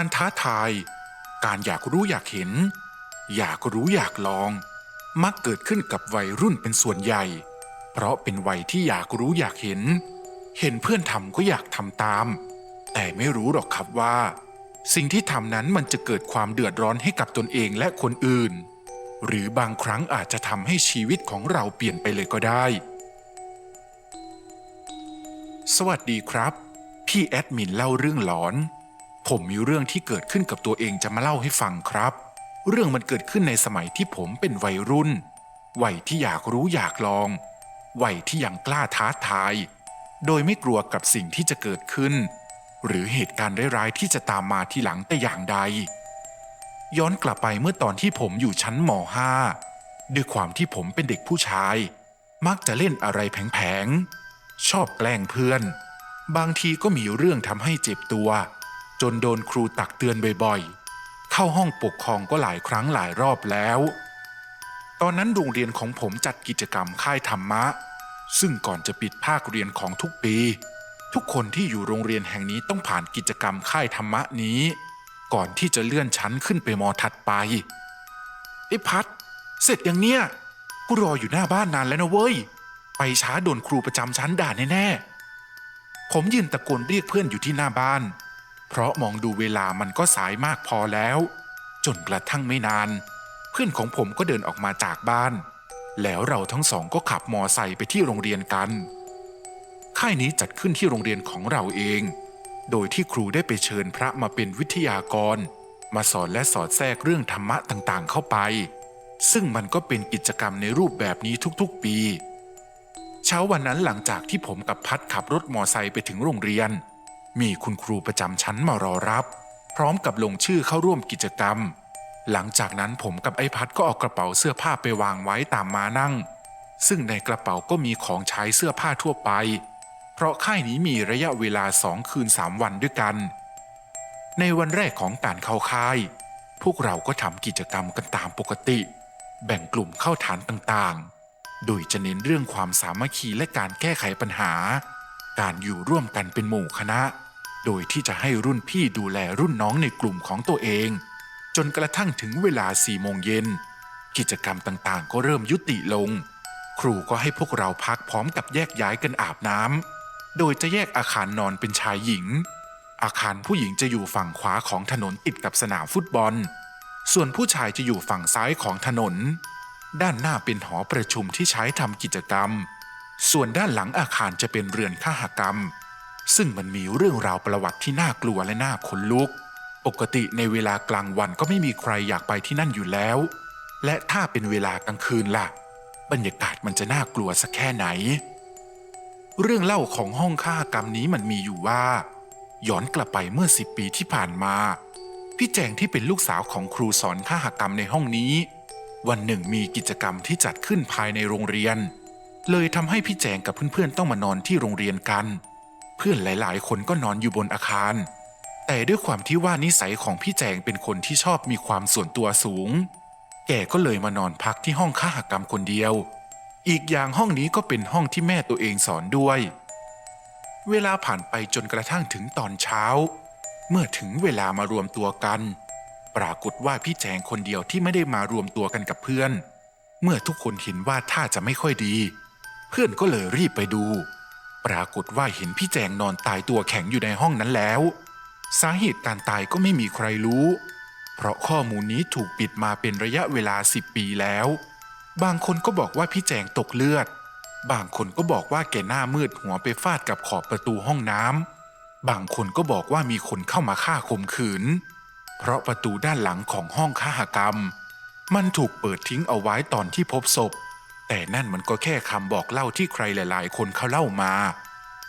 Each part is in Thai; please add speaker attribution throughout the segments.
Speaker 1: การท้าทาย การอยากรู้อยากเห็น อยากรู้อยากลอง มักเกิดขึ้นกับวัยรุ่นเป็นส่วนใหญ่ เพราะเป็นวัยที่อยากรู้อยากเห็น เห็นเพื่อนทำก็อยากทำตาม แต่ไม่รู้หรอกครับว่า สิ่งที่ทำนั้นมันจะเกิดความเดือดร้อนให้กับตนเองและคนอื่น หรือบางครั้งอาจจะทำให้ชีวิตของเราเปลี่ยนไปเลยก็ได้ สวัสดีครับ พี่แอดมินเล่าเรื่องหลอน ผมมีเรื่องที่เกิดขึ้นกับตัวเองจะมาเล่าให้ฟังครับ เรื่องมันเกิดขึ้นในสมัยที่ผมเป็นวัยรุ่น วัยที่อยากรู้อยากลอง วัยที่ยังกล้าท้าทาย โดยไม่กลัวกับสิ่งที่จะเกิดขึ้น หรือเหตุการณ์ร้ายๆที่จะตามมาทีหลังแต่อย่างใด ย้อนกลับไปเมื่อตอนที่ผมอยู่ชั้นม .5 ด้วยความที่ผมเป็นเด็กผู้ชาย มักจะเล่นอะไรแผงๆ ชอบแกล้งเพื่อน บางทีก็มีเรื่องทำให้เจ็บตัว จนโดนครูตักเตือนบ่อยๆ เข้าห้องปกครองก็หลายครั้งหลายรอบแล้ว ตอนนั้นโรงเรียนของผมจัดกิจกรรมค่ายธรรมะ ซึ่งก่อนจะปิดภาคเรียนของทุกปี ทุกคนที่อยู่โรงเรียนแห่งนี้ต้องผ่านกิจกรรมค่ายธรรมะนี้ ก่อนที่จะเลื่อนชั้นขึ้นไปมอถัดไปไอ้พัด เสร็จยังเนี่ยกูรออยู่หน้าบ้านนานแล้วนะเว้ย ไปช้าโดนครูประจำชั้นด่าแน่ๆผมยืนตะโกนเรียกเพื่อนอยู่ที่หน้าบ้าน เพราะมองดูเวลามันก็สายมากพอแล้ว จนกระทั่งไม่นาน เพื่อนของผมก็เดินออกมาจากบ้าน แล้วเราทั้งสองก็ขับมอไซค์ไปที่โรงเรียนกัน ค่ายนี้จัดขึ้นที่โรงเรียนของเราเอง โดยที่ครูได้ไปเชิญพระมาเป็นวิทยากร มาสอนและสอดแทรกเรื่องธรรมะต่างๆ เข้าไป ซึ่งมันก็เป็นกิจกรรมในรูปแบบนี้ทุกๆ ปีเช้าวันนั้นหลังจากที่ผมกับพัดขับรถมอไซค์ไปถึงโรงเรียน มีคุณครูประจำชั้นมารอรับ พร้อมกับลงชื่อเข้าร่วมกิจกรรม หลังจากนั้นผมกับไอ้พัดก็เอากระเป๋าเสื้อผ้าไปวางไว้ตามมานั่ง ซึ่งในกระเป๋าก็มีของใช้เสื้อผ้าทั่วไป เพราะค่ายนี้มีระยะเวลาสองคืนสามวันด้วยกัน ในวันแรกของการเข้าค่าย พวกเราก็ทำกิจกรรมกันตามปกติ แบ่งกลุ่มเข้าฐานต่างๆ โดยจะเน้นเรื่องความสามัคคีและการแก้ไขปัญหาการอยู่ร่วมกันเป็นหมู่คณะ โดยที่จะให้รุ่นพี่ดูแลรุ่นน้องในกลุ่มของตัวเอง จนกระทั่งถึงเวลาสี่โมงเย็น กิจกรรมต่างๆ ก็เริ่มยุติลง ครูก็ให้พวกเราพักพร้อมกับแยกย้ายกันอาบน้ำโดยจะแยกอาคารนอนเป็นชายหญิง อาคารผู้หญิงจะอยู่ฝั่งขวาของถนนติดกับสนามฟุตบอล ส่วนผู้ชายจะอยู่ฝั่งซ้ายของถนน ด้านหน้าเป็นหอประชุมที่ใช้ทำกิจกรรม ส่วนด้านหลังอาคารจะเป็นเรือนข้าหกรรม ซึ่งมันมีเรื่องราวประวัติที่น่ากลัวและน่าขนลุก ปกติในเวลากลางวันก็ไม่มีใครอยากไปที่นั่นอยู่แล้ว และถ้าเป็นเวลากลางคืนล่ะ บรรยากาศมันจะน่ากลัวสักแค่ไหน เรื่องเล่าของห้องฆ่ากรรมนี้มันมีอยู่ว่า ย้อนกลับไปเมื่อสิบปีที่ผ่านมา พี่แจงที่เป็นลูกสาวของครูสอนฆ่ากรรมในห้องนี้ วันหนึ่งมีกิจกรรมที่จัดขึ้นภายในโรงเรียน เลยทำให้พี่แจงกับเพื่อนๆต้องมานอนที่โรงเรียนกันเเพื่อนหลายๆ คนก็นอนอยู่บนอาคาร แต่ด้วยความที่ว่านิสัยของพี่แจงเป็นคนที่ชอบมีความส่วนตัวสูง แกก็เลยมานอนพักที่ห้องฆ่ากรรมคนเดียว อีกอย่างห้องนี้ก็เป็นห้องที่แม่ตัวเองสอนด้วย เวลาผ่านไปจนกระทั่งถึงตอนเช้า เมื่อถึงเวลามารวมตัวกัน ปรากฏว่าพี่แจงคนเดียวที่ไม่ได้มารวมตัวกันกับเพื่อน เมื่อทุกคนเห็นว่าท่าจะไม่ค่อยดี เพื่อนก็เลยรีบไปดู ปรากฏว่าเห็นพี่แจงนอนตายตัวแข็งอยู่ในห้องนั้นแล้ว สาเหตุการตายก็ไม่มีใครรู้ เพราะข้อมูลนี้ถูกปิดมาเป็นระยะเวลา10ปีแล้ว บางคนก็บอกว่าพี่แจงตกเลือด บางคนก็บอกว่าแกหน้ามืดหัวไปฟาดกับขอบประตูห้องน้ำบางคนก็บอกว่ามีคนเข้ามาฆ่าข่มขืน เพราะประตูด้านหลังของห้องฆ่ากรรม มันถูกเปิดทิ้งเอาไว้ตอนที่พบศพ แต่นั่นมันก็แค่คำบอกเล่าที่ใครหลาย ๆ คนเขาเล่ามา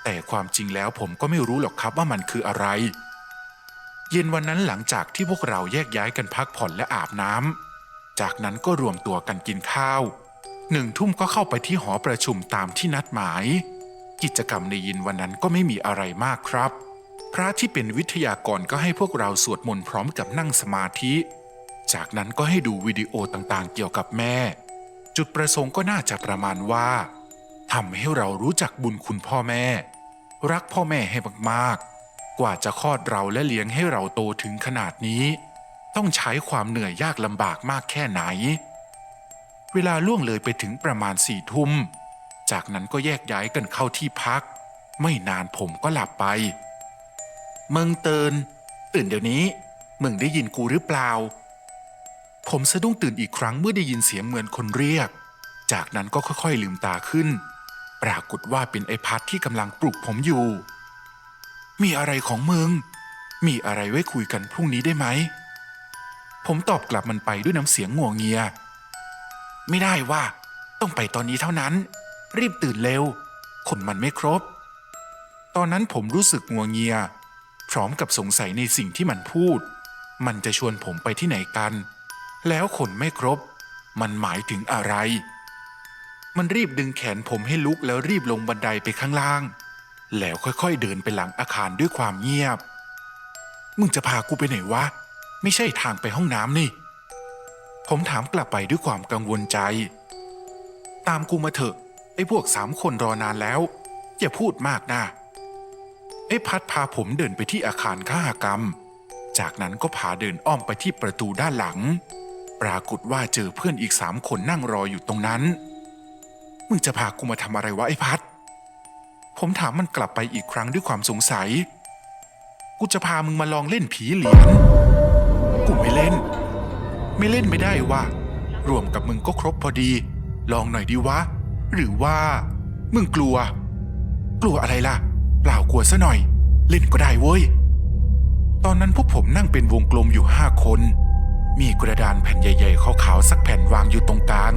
Speaker 1: แต่ความจริงแล้วผมก็ไม่รู้หรอกครับว่ามันคืออะไร เย็นวันนั้นหลังจากที่พวกเราแยกย้ายกันพักผ่อนและอาบน้ำจากนั้นก็รวมตัวกันกินข้าวหนึ่งทุ่มก็เข้าไปที่หอประชุมตามที่นัดหมาย กิจกรรมในเยินวันนั้นก็ไม่มีอะไรมากครับ พระที่เป็นวิทยากรก็ให้พวกเราสวดมนต์พร้อมกับนั่งสมาธิ จากนั้นก็ให้ดูวิดีโอต่างๆ เกี่ยวกับแม่ จุดประสงค์ก็น่าจะประมาณว่าทำให้เรารู้จักบุญคุณพ่อแม่ รักพ่อแม่ให้มากๆ กว่าจะคลอดเราและเลี้ยงให้เราโตถึงขนาดนี้ ต้องใช้ความเหนื่อยยากลำบากมากแค่ไหน เวลาล่วงเลยไปถึงประมาณสี่ทุ่ม จากนั้นก็แยกย้ายกันเข้าที่พัก ไม่นานผมก็หลับไปมึงเตือนตื่นเดี๋ยวนี้ มึงได้ยินกูหรือเปล่า ผมสะดุ้งตื่นอีกครั้งเมื่อได้ยินเสียงเหมือนคนเรียก จากนั้นก็ค่อยๆลืมตาขึ้น ปรากฏว่าเป็นไอพัดที่กำลังปลุกผมอยู่ มีอะไรของมึง มีอะไรไว้คุยกันพรุ่งนี้ได้ไหม ผมตอบกลับมันไปด้วยน้ำเสียงงัวงเงีย ไม่ได้ว่า ต้องไปตอนนี้เท่านั้น รีบตื่นเร็ว คนมันไม่ครบ ตอนนั้นผมรู้สึกงัวงเงีย พร้อมกับสงสัยในสิ่งที่มันพูด มันจะชวนผมไปที่ไหนกัน แล้วคนไม่ครบ มันหมายถึงอะไร มันรีบดึงแขนผมให้ลุกแล้วรีบลงบันไดไปข้างล่าง แล้วค่อยๆเดินไปหลังอาคารด้วยความเงียบ มึงจะพากูไปไหนวะ ไม่ใช่ทางไปห้องน้ำนี่ ผมถามกลับไปด้วยความกังวลใจ ตามกูมาเถอะ ไอ้พวกสามคนรอนานแล้ว อย่าพูดมากนะไอ้พัดพาผมเดินไปที่อาคารข้ากรรม จากนั้นก็พาเดินอ้อมไปที่ประตูด้านหลัง ปรากฏว่าเจอเพื่อนอีกสามคนนั่งรออยู่ตรงนั้น มึงจะพากูมาทำอะไรวะไอ้พัด ผมถามมันกลับไปอีกครั้งด้วยความสงสัย กูจะพามึงมาลองเล่นผีเหรียญกูไม่เล่น ไม่เล่นไม่ได้วะรวมกับมึงก็ครบพอดี ลองหน่อยดีวะ หรือว่า มึงกลัว กลัวอะไรล่ะ เปล่ากลัวซะหน่อย เล่นก็ได้เว้ย ตอนนั้นพวกผมนั่งเป็นวงกลมอยู่ห้าคน มีกระดานแผ่นใหญ่ๆขาวๆสักแผ่นวางอยู่ตรงกลาง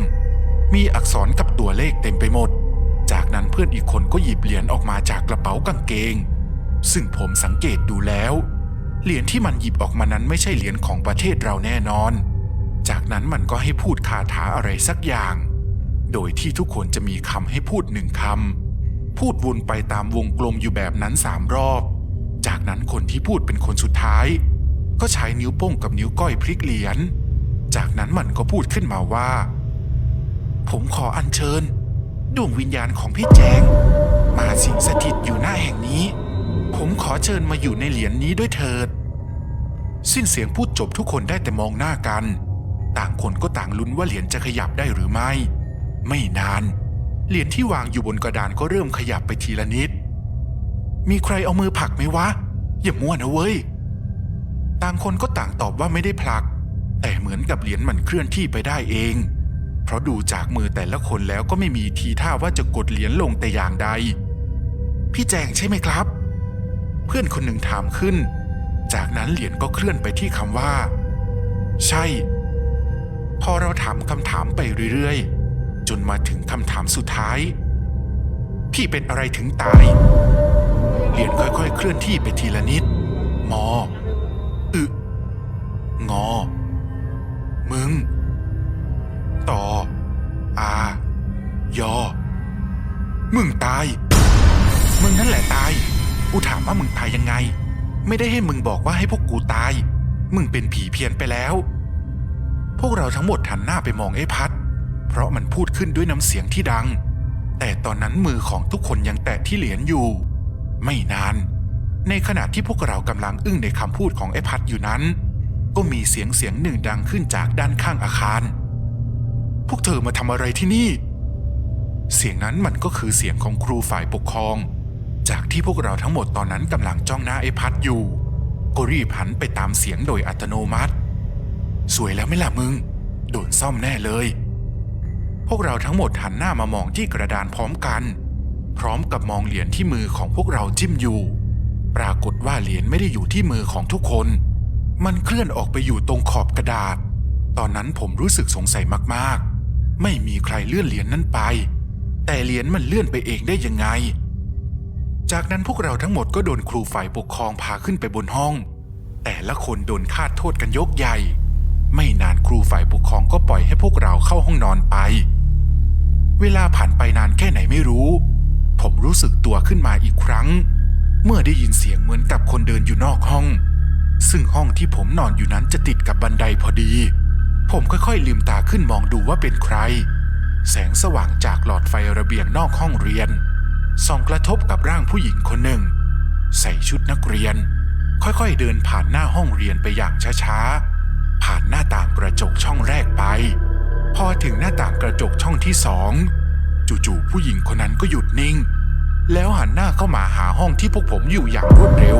Speaker 1: มีอักษรกับตัวเลขเต็มไปหมด จากนั้นเพื่อนอีกคนก็หยิบเหรียญออกมาจากกระเป๋ากางเกง ซึ่งผมสังเกตดูแล้ว เหรียญที่มันหยิบออกมานั้นไม่ใช่เหรียญของประเทศเราแน่นอน จากนั้นมันก็ให้พูดคาถาอะไรสักอย่าง โดยที่ทุกคนจะมีคำให้พูดหนึ่งคำ พูดวนไปตามวงกลมอยู่แบบนั้นสามรอบ จากนั้นคนที่พูดเป็นคนสุดท้าย ก็ใช้นิ้วโป้งกับนิ้วก้อยพลิกเหรียญ จากนั้นมันก็พูดขึ้นมาว่า ผมขออัญเชิญ ดวงวิญญาณของพี่แจง มาสิงสถิตอยู่หน้าแห่งนี้ ผมขอเชิญมาอยู่ในเหรียญนี้ด้วยเถิด สิ้นเสียงพูดจบทุกคนได้แต่มองหน้ากัน ต่างคนก็ต่างลุ้นว่าเหรียญจะขยับได้หรือไม่ ไม่นาน เหรียญที่วางอยู่บนกระดานก็เริ่มขยับไปทีละนิด มีใครเอามือผลักไหมวะ อย่ามั่วนะเว้ย ต่างคนก็ต่างตอบว่าไม่ได้ผลัก แต่เหมือนกับเหรียญมันเคลื่อนที่ไปได้เอง เพราะดูจากมือแต่ละคนแล้วก็ไม่มีทีท่าว่าจะกดเหรียญลงแต่อย่างใด พี่แจงใช่ไหมครับ เพื่อนคนหนึ่งถามขึ้น จากนั้นเหรียญก็เคลื่อนไปที่คำว่า ใช่ พอเราถามคำถามไปเรื่อยๆ จนมาถึงคำถามสุดท้าย พี่เป็นอะไรถึงตาย เหรียญค่อยๆ เคลื่อนที่ไปทีละนิด มอ งอ มึง ต่อ อา ยอ มึงตาย มึงนั่นแหละตาย กูถามว่ามึงตายยังไง ไม่ได้ให้มึงบอกว่าให้พวกกูตาย มึงเป็นผีเพี้ยนไปแล้ว พวกเราทั้งหมดหันหน้าไปมองไอ้พัด เพราะมันพูดขึ้นด้วยน้ำเสียงที่ดัง แต่ตอนนั้นมือของทุกคนยังแตะที่เหรียญอยู่ ไม่นาน ในขณะที่พวกเรากำลังอึ้งในคำพูดของไอ้พัดอยู่นั้น ก็มีเสียงเสียงหนึ่งดังขึ้นจากด้านข้างอาคาร พวกเธอมาทำอะไรที่นี่ เสียงนั้นมันก็คือเสียงของครูฝ่ายปกครอง จากที่พวกเราทั้งหมดตอนนั้นกำลังจ้องหน้าไอ้พัดอยู่ ก็รีบหันไปตามเสียงโดยอัตโนมัติ สวยแล้วไม่ล่ะมึง โดนซ่อมแน่เลย พวกเราทั้งหมดหันหน้ามามองที่กระดานพร้อมกัน พร้อมกับมองเหรียญที่มือของพวกเราจิ้มอยู่ ปรากฏว่าเหรียญไม่ได้อยู่ที่มือของทุกคน มันเคลื่อนออกไปอยู่ตรงขอบกระดาษ ตอนนั้นผมรู้สึกสงสัยมากๆ ไม่มีใครเลื่อนเหรียญนั้นไป แต่เหรียญมันเลื่อนไปเองได้ยังไง จากนั้นพวกเราทั้งหมดก็โดนครูฝ่ายปกครองพาขึ้นไปบนห้อง แต่ละคนโดนคาดโทษกันยกใหญ่ ไม่นานครูฝ่ายปกครองก็ปล่อยให้พวกเราเข้าห้องนอนไป เวลาผ่านไปนานแค่ไหนไม่รู้ ผมรู้สึกตัวขึ้นมาอีกครั้ง เมื่อได้ยินเสียงเหมือนกับคนเดินอยู่นอกห้อง ซึ่งห้องที่ผมนอนอยู่นั้นจะติดกับบันไดพอดี ผมค่อยๆ ลืมตาขึ้นมองดูว่าเป็นใคร แสงสว่างจากหลอดไฟระเบียงนอกห้องเรียนส่องกระทบกับร่างผู้หญิงคนหนึ่ง ใส่ชุดนักเรียน ค่อยๆเดินผ่านหน้าห้องเรียนไปอย่างช้าๆ ผ่านหน้าต่างกระจกช่องแรกไป พอถึงหน้าต่างกระจกช่องที่สองจู่ๆผู้หญิงคนนั้นก็หยุดนิ่ง แล้วหันหน้าเข้ามาหาห้องที่พวกผมอยู่อย่างรวดเร็ว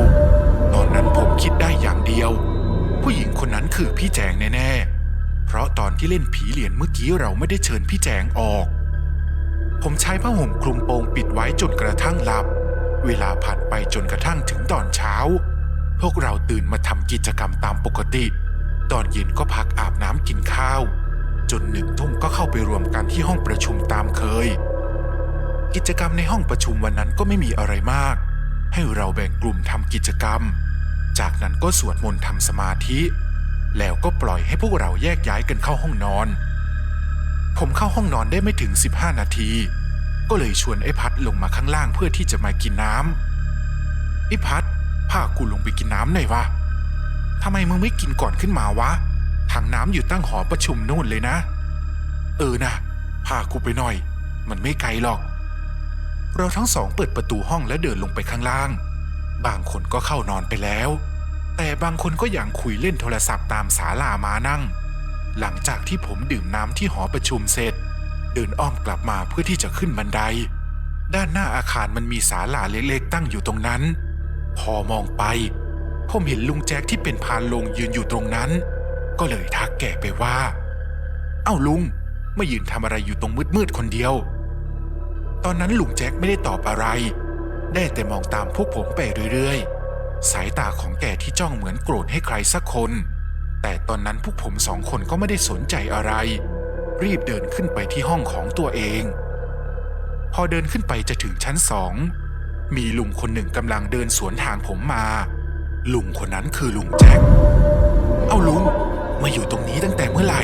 Speaker 1: ตอนนั้นผมคิดได้อย่างเดียว ผู้หญิงคนนั้นคือพี่แจงแน่ๆ เพราะตอนที่เล่นผีเหรียญเมื่อกี้เราไม่ได้เชิญพี่แจงออก ผมใช้ผ้าห่มคลุมโปงปิดไว้จนกระทั่งหลับ เวลาผ่านไปจนกระทั่งถึงตอนเช้า พวกเราตื่นมาทำกิจกรรมตามปกติ ตอนเย็นก็พักอาบน้ำกินข้าว จนหนึ่งทุ่มก็เข้าไปรวมกันที่ห้องประชุมตามเคย กิจกรรมในห้องประชุมวันนั้นก็ไม่มีอะไรมาก ให้เราแบ่งกลุ่มทำกิจกรรม จากนั้นก็สวดมนต์ทำสมาธิ แล้วก็ปล่อยให้พวกเราแยกย้ายกันเข้าห้องนอน ผมเข้าห้องนอนได้ไม่ถึง 15 นาที ก็เลยชวนไอ้พัดลงมาข้างล่างเพื่อที่จะมากินน้ำไอ้พัดพากูลงไปกินน้ำหน่อยวะทำไมมึงไม่กินก่อนขึ้นมาวะถังน้ำอยู่ตั้งหอประชุมนู่นเลยนะ เออนะพากูไปหน่อย มันไม่ไกลหรอก เราทั้งสองเปิดประตูห้องและเดินลงไปข้างล่าง บางคนก็เข้านอนไปแล้ว แต่บางคนก็ยังคุยเล่นโทรศัพท์ตามศาลามานั่ง หลังจากที่ผมดื่มน้ำที่หอประชุมเสร็จ เดินอ้อมกลับมาเพื่อที่จะขึ้นบันได ด้านหน้าอาคารมันมีศาลาเล็กๆตั้งอยู่ตรงนั้น พอมองไปผมเห็นลุงแจ็คที่เป็นพานลงยืนอยู่ตรงนั้น ก็เลยทักแกไปว่า เอ้าลุงมายืนทำอะไรอยู่ตรงมืดๆคนเดียว ตอนนั้นลุงแจ็คไม่ได้ตอบอะไร ได้แต่มองตามพวกผมไปเรื่อยๆ สายตาของแกที่จ้องเหมือนโกรธให้ใครสักคน แต่ตอนนั้นพวกผมสองคนก็ไม่ได้สนใจอะไร รีบเดินขึ้นไปที่ห้องของตัวเอง พอเดินขึ้นไปจะถึงชั้นสอง มีลุงคนหนึ่งกำลังเดินสวนทางผมมา ลุงคนนั้นคือลุงแจ็ค เอาลุง มาอยู่ตรงนี้ตั้งแต่เมื่อไหร่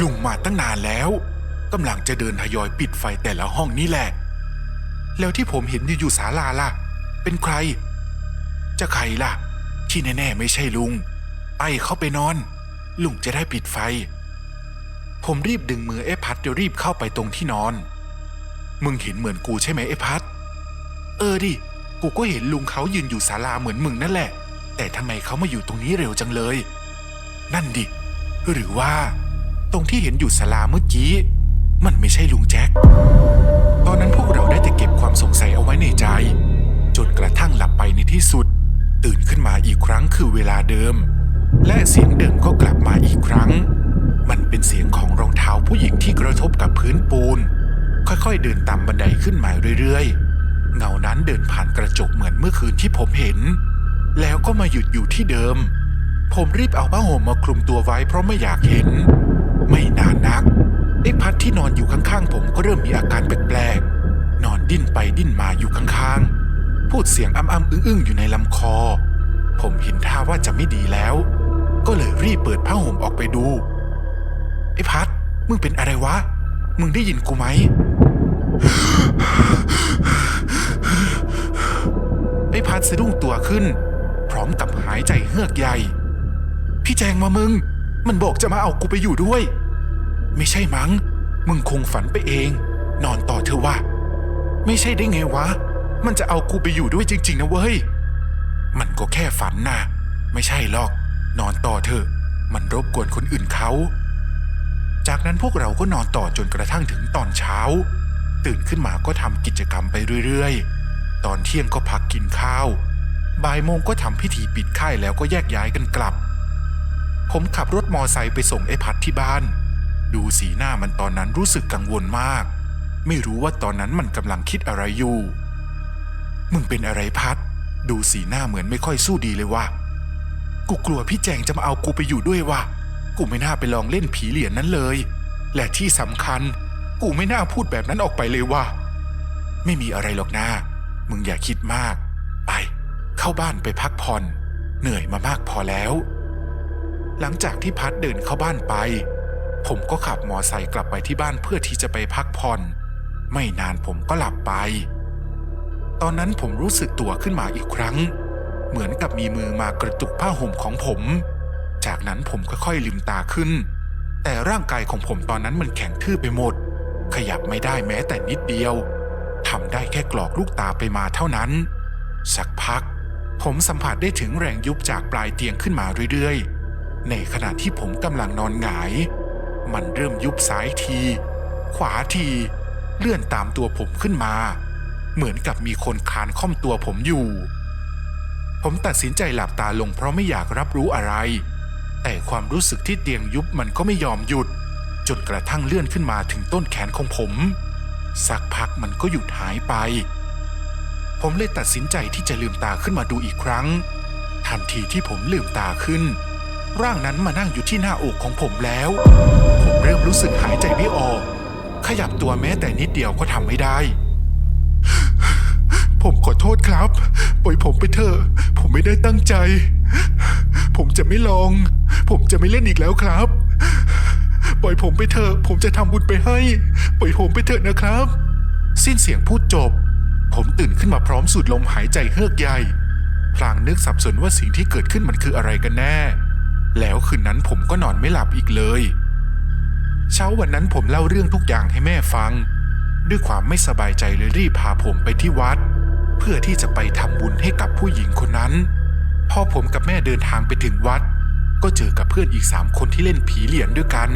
Speaker 1: ลุงมาตั้งนานแล้ว กำลังจะเดินทยอยปิดไฟแต่ละห้องนี่แหละ แล้วที่ผมเห็นอยู่อยู่ศาลาล่ะ เป็นใคร จะใครล่ะ ที่แน่ๆไม่ใช่ลุง ไปเข้าไปนอน ลุงจะได้ปิดไฟ ผมรีบดึงมือเอพัดเดี๋ยวรีบเข้าไปตรงที่นอน มึงเห็นเหมือนกูใช่ไหมเอพัด เออดิ กูก็เห็นลุงเขายืนอยู่ศาลาเหมือนมึงนั่นแหละ แต่ทำไมเขามาอยู่ตรงนี้เร็วจังเลย นั่นดิ หรือว่า ตรงที่เห็นอยู่ศาลาเมื่อกี้ มันไม่ใช่ลุงแจ็ค ตอนนั้นพวกเราได้แต่เก็บความสงสัยเอาไว้ในใจ จนกระทั่งหลับไปในที่สุด ตื่นขึ้นมาอีกครั้งคือเวลาเดิม และเสียงเดิมก็กลับมาอีกครั้ง มันเป็นเสียงของรองเท้าผู้หญิงที่กระทบกับพื้นปูน ค่อยๆ เดินตามบันไดขึ้นมาเรื่อยๆ เงานั้นเดินผ่านกระจกเหมือนเมื่อคืนที่ผมเห็น แล้วก็มาหยุดอยู่ที่เดิม ผมรีบเอาผ้าห่มมาคลุมตัวไว้เพราะไม่อยากเห็น ไม่นานนัก ไอ้พัดที่นอนอยู่ข้างๆผมก็เริ่มมีอาการแปลกๆ นอนดิ้นไปดิ้นมาอยู่ข้างๆ พูดเสียงอ้ำๆอึ้งๆ อยู่ในลำคอ ผมเห็นท่าว่าจะไม่ดีแล้ว ก็เลยรีบเปิดผ้าห่มออกไปดู ไอ้พัด มึงเป็นอะไรวะ มึงได้ยินกูไหม ไอ้พัดสะดุ้งตัวขึ้น พร้อมกับหายใจเฮือกใหญ่ พี่แจงมามึง มันบอกจะมาเอากูไปอยู่ด้วย ไม่ใช่มัง้ง มึงคงฝันไปเอง นอนต่อเถอะวะไม่ใช่ได้ไงวะ มันจะเอากูไปอยู่ด้วยจริง ๆ นะเว้ย มันก็แค่ฝันนะไม่ใช่หรอก นอนต่อเถอะ มันรบกวนคนอื่นเขา จากนั้นพวกเราก็นอนต่อจนกระทั่งถึงตอนเช้า ตื่นขึ้นมาก็ทำกิจกรรมไปเรื่อยๆ ตอนเที่ยงก็พักกินข้าว บ่ายโมงก็ทำพิธีปิดค่ายแล้วก็แยกย้ายกันกลับ ผมขับรถมอไซค์ไปส่งไอ้พัดที่บ้าน ดูสีหน้ามันตอนนั้นรู้สึกกังวลมาก ไม่รู้ว่าตอนนั้นมันกำลังคิดอะไรอยู่ มึงเป็นอะไรพัด ดูสีหน้าเหมือนไม่ค่อยสู้ดีเลยว่ะ กูกลัวพี่แจงจะมาเอากูไปอยู่ด้วยว่ะ กูไม่น่าไปลองเล่นผีเหรียญนั้นเลย และที่สำคัญ กูไม่น่าพูดแบบนั้นออกไปเลยว่ะ ไม่มีอะไรหรอกนะมึงอย่าคิดมาก ไป เข้าบ้านไปพักผ่อน เหนื่อยมามากพอแล้ว หลังจากที่พัดเดินเข้าบ้านไป ผมก็ขับมอไซค์กลับไปที่บ้านเพื่อที่จะไปพักผ่อน ไม่นานผมก็หลับไป ตอนนั้นผมรู้สึกตัวขึ้นมาอีกครั้ง เหมือนกับมีมือมากระตุกผ้าห่มของผม จากนั้นผมค่อยๆลืมตาขึ้น แต่ร่างกายของผมตอนนั้นมันแข็งทื่อไปหมด ขยับไม่ได้แม้แต่นิดเดียวทำได้แค่กรอกลูกตาไปมาเท่านั้น สักพัก ผมสัมผัสได้ถึงแรงยุบจากปลายเตียงขึ้นมาเรื่อยๆ ในขณะที่ผมกำลังนอนหงาย มันเริ่มยุบซ้ายที ขวาที เลื่อนตามตัวผมขึ้นมา เหมือนกับมีคนคานค่อมตัวผมอยู่ ผมตัดสินใจหลับตาลงเพราะไม่อยากรับรู้อะไร แต่ความรู้สึกที่เตียงยุบมันก็ไม่ยอมหยุด จนกระทั่งเลื่อนขึ้นมาถึงต้นแขนของผม สักพักมันก็หยุดหายไป ผมเลยตัดสินใจที่จะลืมตาขึ้นมาดูอีกครั้ง ทันทีที่ผมลืมตาขึ้น ร่างนั้นมานั่งอยู่ที่หน้าอกของผมแล้ว ผมเริ่มรู้สึกหายใจไม่ออก ขยับตัวแม้แต่นิดเดียวก็ทำไม่ได้ ผมขอโทษครับ ปล่อยผมไปเถอะ ผมไม่ได้ตั้งใจ ผมจะไม่ลอง ผมจะไม่เล่นอีกแล้วครับ ปล่อยผมไปเถอะ ผมจะทำบุญไปให้ ปล่อยผมไปเถอะนะครับ สิ้นเสียงพูดจบ ผมตื่นขึ้นมาพร้อมสูดลมหายใจเฮือกใหญ่ พลางนึกสับสนว่าสิ่งที่เกิดขึ้นมันคืออะไรกันแน่ แล้วคืนนั้นผมก็นอนไม่หลับอีกเลย เช้าวันนั้นผมเล่าเรื่องทุกอย่างให้แม่ฟัง ด้วยความไม่สบายใจเลยรีบพาผมไปที่วัด เพื่อที่จะไปทำบุญให้กับผู้หญิงคนนั้น พอผมกับแม่เดินทางไปถึงวัด ก็เจอกับเพื่อนอีกสามคนที่เล่นผีเหรียญด้วยกัน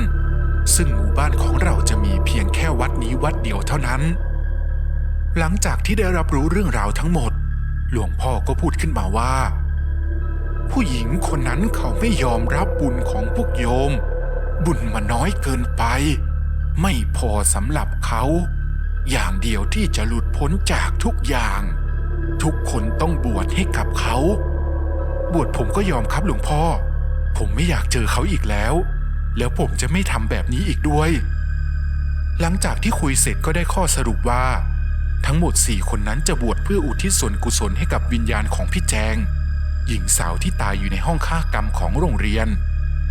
Speaker 1: ซึ่งหมู่บ้านของเราจะมีเพียงแค่วัดนี้วัดเดียวเท่านั้น หลังจากที่ได้รับรู้เรื่องราวทั้งหมด หลวงพ่อก็พูดขึ้นมาว่า ผู้หญิงคนนั้นเขาไม่ยอมรับบุญของพวกโยม บุญมันน้อยเกินไป ไม่พอสำหรับเขา อย่างเดียวที่จะหลุดพ้นจากทุกอย่าง ทุกคนต้องบวชให้กับเขา บวชผมก็ยอมครับหลวงพ่อ ผมไม่อยากเจอเขาอีกแล้ว แล้วผมจะไม่ทำแบบนี้อีกด้วย หลังจากที่คุยเสร็จก็ได้ข้อสรุปว่า ทั้งหมดสี่คนนั้นจะบวชเพื่ออุทิศส่วนกุศลให้กับวิญญาณของพี่แจง หญิงสาวที่ตายอยู่ในห้องฆ่ากรรมของโรงเรียน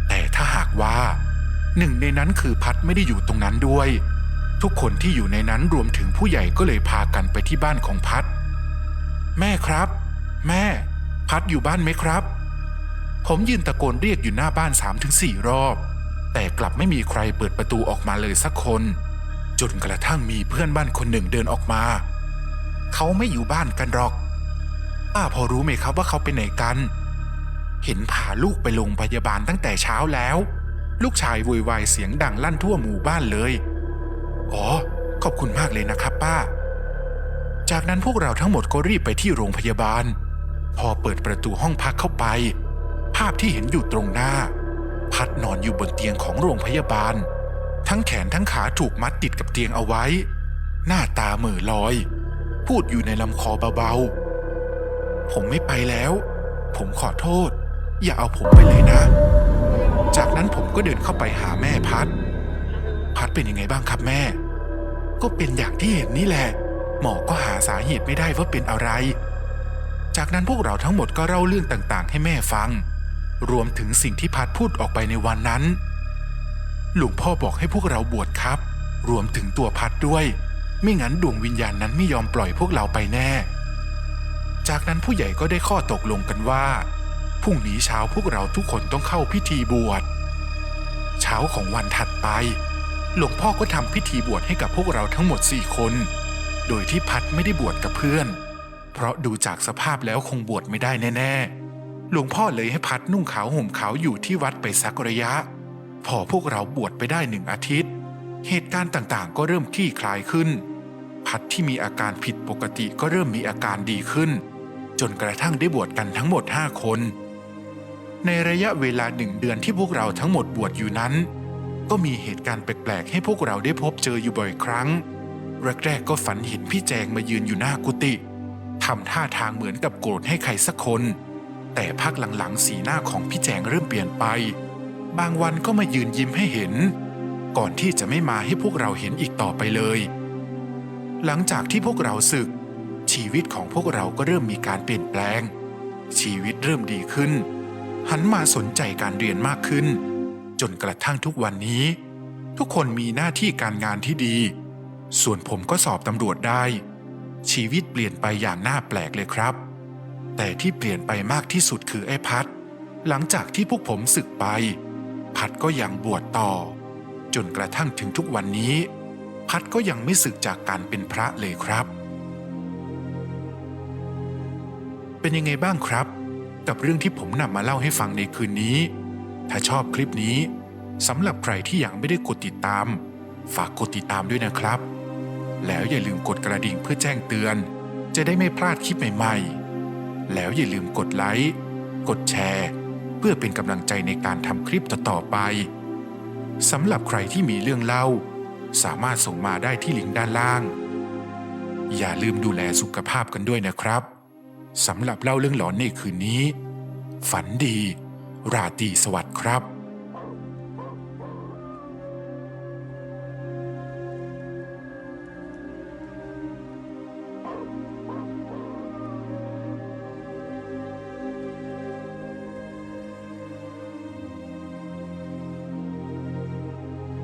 Speaker 1: แต่ถ้าหากว่า หนึ่งในนั้นคือพัดไม่ได้อยู่ตรงนั้นด้วย ทุกคนที่อยู่ในนั้นรวมถึงผู้ใหญ่ก็เลยพากันไปที่บ้านของพัด แม่ครับ แม่ พัดอยู่บ้านไหมครับ ผมยืนตะโกนเรียกอยู่หน้าบ้าน3ามถึงสี่รอบ แต่กลับไม่มีใครเปิดประตูออกมาเลยสักคนจนกระทั่งมีเพื่อนบ้านคนหนึ่งเดินออกมา เขาไม่อยู่บ้านกันหรอก ป้าพอรู้ไหมครับว่าเขาไปไหนกัน เห็นพาลูกไปโรงพยาบาลตั้งแต่เช้าแล้ว ลูกชายโวยวายเสียงดังลั่นทั่วหมู่บ้านเลย อ๋อ ขอบคุณมากเลยนะครับป้า จากนั้นพวกเราทั้งหมดก็รีบไปที่โรงพยาบาล พอเปิดประตูห้องพักเข้าไป ภาพที่เห็นอยู่ตรงหน้า พัดนอนอยู่บนเตียงของโรงพยาบาล ทั้งแขนทั้งขาถูกมัดติดกับเตียงเอาไว้ หน้าตาเหม่อลอย พูดอยู่ในลำคอเบาๆ ผมไม่ไปแล้ว ผมขอโทษ อย่าเอาผมไปเลยนะ จากนั้นผมก็เดินเข้าไปหาแม่พัด พัดเป็นยังไงบ้างครับแม่ ก็เป็นอย่างที่เห็นนี่แหละ หมอก็หาสาเหตุไม่ได้ว่าเป็นอะไร จากนั้นพวกเราทั้งหมดก็เล่าเรื่องต่างๆ ให้แม่ฟัง รวมถึงสิ่งที่พัดพูดออกไปในวันนั้น หลวงพ่อบอกให้พวกเราบวชครับ รวมถึงตัวพัดด้วย ไม่งั้นดวงวิญญาณนั้นไม่ยอมปล่อยพวกเราไปแน่ จากนั้นผู้ใหญ่ก็ได้ข้อตกลงกันว่าพรุ่งนี้เช้าพวกเราทุกคนต้องเข้าพิธีบวช เช้าของวันถัดไป หลวงพ่อก็ทำพิธีบวชให้กับพวกเราทั้งหมดสี่คน โดยที่พัดไม่ได้บวชกับเพื่อน เพราะดูจากสภาพแล้วคงบวชไม่ได้แน่ ๆ หลวงพ่อเลยให้พัดนุ่งขาวห่มขาวอยู่ที่วัดไปสักระยะ พอพวกเราบวชไปได้หนึ่งอาทิตย์ เหตุการณ์ต่างๆ ก็เริ่มคลี่คลายขึ้น พัดที่มีอาการผิดปกติก็เริ่มมีอาการดีขึ้น จนกระทั่งได้บวชกันทั้งหมด 5 คน ในระยะเวลาหนึ่งเดือนที่พวกเราทั้งหมดบวชอยู่นั้น ก็มีเหตุการณ์แปลกๆ ให้พวกเราได้พบเจออยู่บ่อยครั้งแรกๆก็ฝันเห็นพี่แจงมายืนอยู่หน้ากุฏิทำท่าทางเหมือนกับโกรธให้ใครสักคน แต่พักหลังๆสีหน้าของพี่แจงเริ่มเปลี่ยนไป บางวันก็มายืนยิ้มให้เห็น ก่อนที่จะไม่มาให้พวกเราเห็นอีกต่อไปเลย หลังจากที่พวกเราศึก ชีวิตของพวกเราก็เริ่มมีการเปลี่ยนแปลง ชีวิตเริ่มดีขึ้น หันมาสนใจการเรียนมากขึ้น จนกระทั่งทุกวันนี้ ทุกคนมีหน้าที่การงานที่ดี ส่วนผมก็สอบตำรวจได้ ชีวิตเปลี่ยนไปอย่างน่าแปลกเลยครับ แต่ที่เปลี่ยนไปมากที่สุดคือไอ้พัด หลังจากที่พวกผมศึกไป พัดก็ยังบวชต่อ จนกระทั่งถึงทุกวันนี้ พัดก็ยังไม่สึกจากการเป็นพระเลยครับ เป็นยังไงบ้างครับ กับเรื่องที่ผมนำมาเล่าให้ฟังในคืนนี้ ถ้าชอบคลิปนี้สำหรับใครที่ยังไม่ได้กดติดตาม ฝากกดติดตามด้วยนะครับ แล้วอย่าลืมกดกระดิ่งเพื่อแจ้งเตือน จะได้ไม่พลาดคลิปใหม่ ๆ แล้วอย่าลืมกดไลค์กดแชร์ เพื่อเป็นกำลังใจในการทำคลิปต่อๆไปสำหรับใครที่มีเรื่องเล่า สามารถส่งมาได้ที่ลิงก์ด้านล่าง อย่าลืมดูแลสุขภาพกันด้วยนะครับ สำหรับเล่าเรื่องหลอนในคืนนี้ ฝันดี ราตรีสวัสดิ์ครับ